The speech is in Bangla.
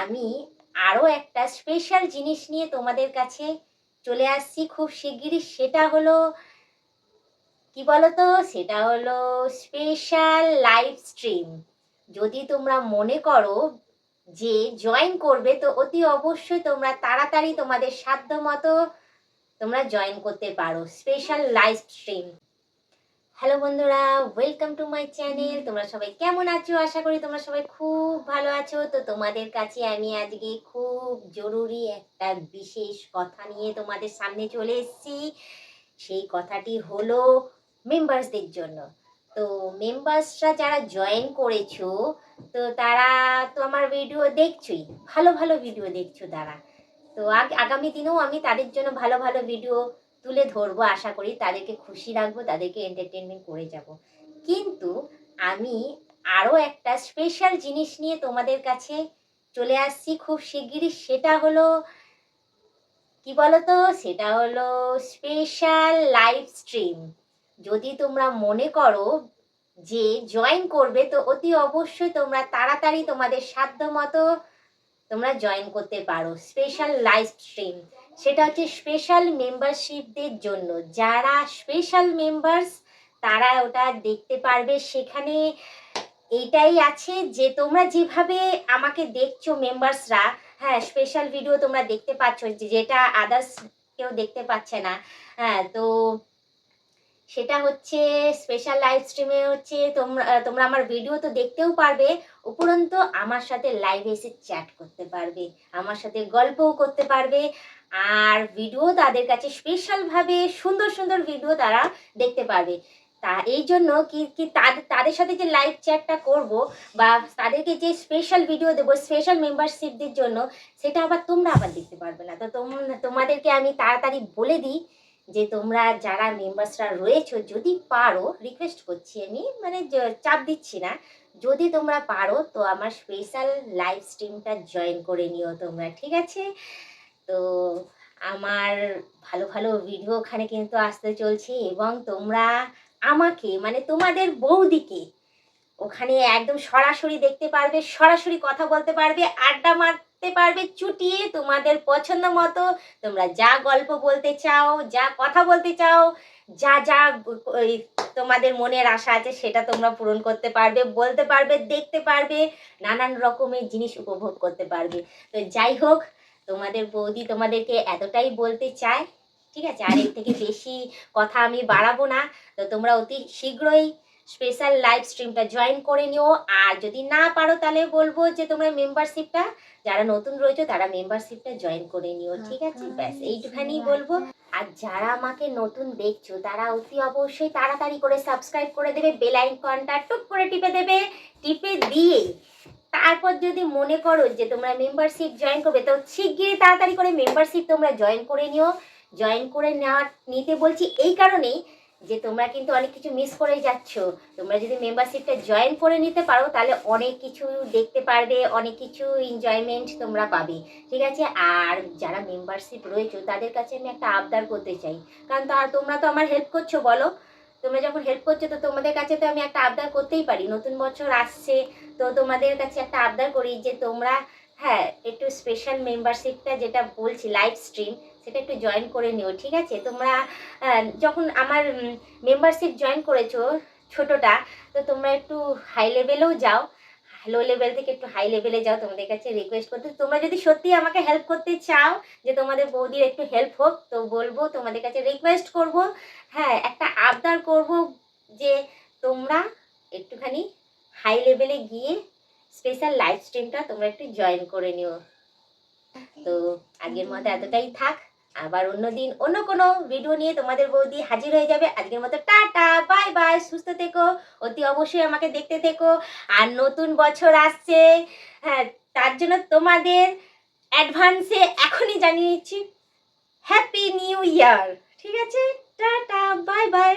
আমি আরও একটা স্পেশাল জিনিস নিয়ে তোমাদের কাছে চলে আসছি খুব শিগগিরই। সেটা হলো, কি বলতো? সেটা হলো স্পেশাল লাইভ স্ট্রিম যদি তোমরা মনে করো যে জয়েন করবে, তো অতি অবশ্যই তোমরা তাড়াতাড়ি তোমাদের সাধ্য মতো তোমরা জয়েন করতে পারো। স্পেশাল লাইভ স্ট্রিম হ্যালো বন্ধুরা ওয়েলকাম টু মাই চ্যানেল তোমরা সবাই কেমন আছো? আশা করি তোমরা সবাই খুব ভালো আছো। তো তোমাদের কাছে আমি আজকে খুব জরুরি একটা বিশেষ কথা নিয়ে তোমাদের সামনে চলে এসেছি। সেই কথাটি হলো মেম্বার্সদের জন্য। তো মেম্বার্সরা যারা জয়েন করেছ, তো তারা তো আমার ভিডিও দেখছোই। ভালো ভালো ভিডিও দেখছ তারা। তো আগ- আগামী দিনেও আমি তাদের জন্য ভালো ভালো ভিডিও তুলে ধরবো, আশা করি তাদেরকে খুশি রাখব, তাদেরকে এন্টারটেনমেন্ট করে যাব। কিন্তু আমি আরও একটা স্পেশাল জিনিস নিয়ে তোমাদের কাছে চলে আসছি খুব শিগগিরই, সেটা হলো, কি বলতো? সেটা হলো স্পেশাল লাইভ স্ট্রিম যদি তোমরা মনে করো যে জয়েন করবে, তো অতি অবশ্যই তোমরা তাড়াতাড়ি তোমাদের সাধ্য মতো তোমরা জয়েন করতে পারো। স্পেশাল লাইভ স্ট্রিম সেটা হচ্ছে স্পেশাল মেম্বারশিপদের জন্য। যারা স্পেশাল মেম্বার্স তারা ওটা দেখতে পারবে। সেখানে এইটাই আছে যে, তোমরা যেভাবে আমাকে দেখছ মেম্বার্সরা হ্যাঁ স্পেশাল ভিডিও তোমরা দেখতে পাচ্ছ যেটা আদার্স কেউ দেখতে পাচ্ছে না। হ্যাঁ তো সেটা হচ্ছে স্পেশাল লাইভ স্ট্রিমে হচ্ছে তোমরা তোমরা আমার ভিডিও তো দেখতেও পারবে, উপরন্তু আমার সাথে লাইভে এসে চ্যাট করতে পারবে, আমার সাথে গল্পও করতে পারবে, আর ভিডিও তাদের কাছে স্পেশালভাবে সুন্দর সুন্দর ভিডিও তারা দেখতে পারবে। তা এই জন্য কি কি তাদের তাদের সাথে যে লাইভ চ্যাটটা করব বা তাদেরকে যে স্পেশাল ভিডিও দেবো স্পেশাল মেম্বারশিপদের জন্য, সেটা আবার তোমরা আবার দেখতে পারবে না। তো তোম- তোমাদেরকে আমি তাড়াতাড়ি বলে দিই যে তোমরা যারা মেম্বার্সরা রয়েছো, যদি পারো রিকোয়েস্ট করছি আমি মানে চাপ দিচ্ছি না। যদি তোমরা পারো, তো আমার স্পেশাল লাইভ স্ট্রিমটা জয়েন করে নিও তোমরা, ঠিক আছে? তো আমার ভালো ভালো ভিডিও ওখানে কিন্তু আসতে চলছে এবং তোমরা আমাকে মানে তোমাদের বৌদিকে, ওখানে একদম সরাসরি দেখতে পারবে, সরাসরি কথা বলতে পারবে, আড্ডা মারতে পারবে চুটিয়ে তোমাদের পছন্দ মতো। তোমরা যা গল্প বলতে চাও, যা কথা বলতে চাও, যা যা তোমাদের মনের আশা আছে সেটা তোমরা পূরণ করতে পারবে, বলতে পারবে, দেখতে পারবে, নানান রকমের জিনিস উপভোগ করতে পারবে। তো যাই হোক, তোমাদের বৌদি তোমাদেরকে এতটাই বলতে চায়, ঠিক আছে? আর এর থেকে বেশি কথা আমি বাড়াবো না। তো তোমরা অতি শীঘ্রই স্পেশাল লাইভ স্ট্রিমটা জয়েন করে নিও। আর যদি না পারো তাহলে বলব যে তোমরা মেম্বারশিপটা যারা নতুন রয়েছে তারা মেম্বারশিপটা জয়েন করে নিও ঠিক আছে? ব্যাস এইটুখানি বলব। আর যারা আমাকে নতুন দেখছ তারা অতি অবশ্যই তাড়াতাড়ি করে সাবস্ক্রাইব করে দেবে বেল আইকনটা টুক করে টিপে দেবে টিপে দিয়ে। তারপর যদি মনে করো যে তোমরা মেম্বারশিপ জয়েন করবে তো শিগগিরই তাড়াতাড়ি করে মেম্বারশিপ তোমরা জয়েন করে নিও। জয়েন করে নেওয়া নিতে বলছি এই কারণেই যে তোমরা কিন্তু অনেক কিছু মিস করে যাচ্ছ। তোমরা যদি মেম্বারশিপটা জয়েন করে নিতে পারো, তাহলে অনেক কিছু দেখতে পারবে, অনেক কিছু এনজয়মেন্ট তোমরা পাবে। ঠিক আছে? আর যারা মেম্বারশিপ রয়েছে, তাদের কাছে আমি একটা আবদার করতে চাই। কারণ তা, তোমরা তো আমার হেল্প করছ, বলো। তোমরা যখন হেল্প করছ, তো তোমাদের কাছে তো আমি একটা আবদার করতেই পারি। নতুন বছর আসছে, তো তোমাদের কাছে একটা আবদার করি যে তোমরা হ্যাঁ একটু স্পেশাল মেম্বারশিপটা যেটা বলছি লাইভ স্ট্রিম সেটা একটু জয়েন করে নিও, ঠিক আছে? তোমরা যখন আমার মেম্বারশিপ জয়েন করেছ ছোটটা, তো তোমরা একটু হাই লেভেলেও যাও লো লেভেল থেকে একটু হাই লেভেলে যাও, তোমাদের কাছে রিকোয়েস্ট করতে। তোমরা যদি সত্যি আমাকে হেল্প করতে চাও, যে তোমাদের বৌদির একটু হেল্প হোক, তো বলব, তোমাদের কাছে রিকোয়েস্ট করব হ্যাঁ একটা আবদার করব যে তোমরা একটুখানি হাই লেভেলে গিয়ে স্পেশাল লাইভ স্ট্রিমটা তোমরা একটু জয়েন করে নিও। তো আগের মতো এতটাই থাক, আবার অন্যদিন অন্য কোনো ভিডিও নিয়ে তোমাদের বৌদি হাজির হয়ে যাবে। আজকের মতো টাটা বাই বাই সুস্থ থেকো, অতি অবশ্যই আমাকে দেখতে থেকো। আর নতুন বছর আসছে হ্যাঁ তার জন্য তোমাদের অ্যাডভান্সে এখনই জানিয়ে দিচ্ছি হ্যাপি নিউ ইয়ার ঠিক আছে? Tata bye bye